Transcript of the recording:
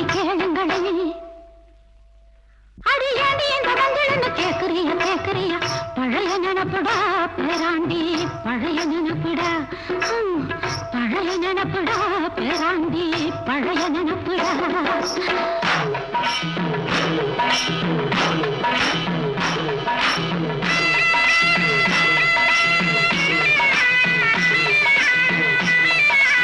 கேளுங்களே அடியாண்டி இந்த மஞ்சள்னு கேக்குறிய கேக்குறிய? பழைய நினப்புடா பேராண்டி. பழைய நினப்புடா. ஹம், பழைய நினப்புடா பேராண்டி. பழைய நினப்புடா.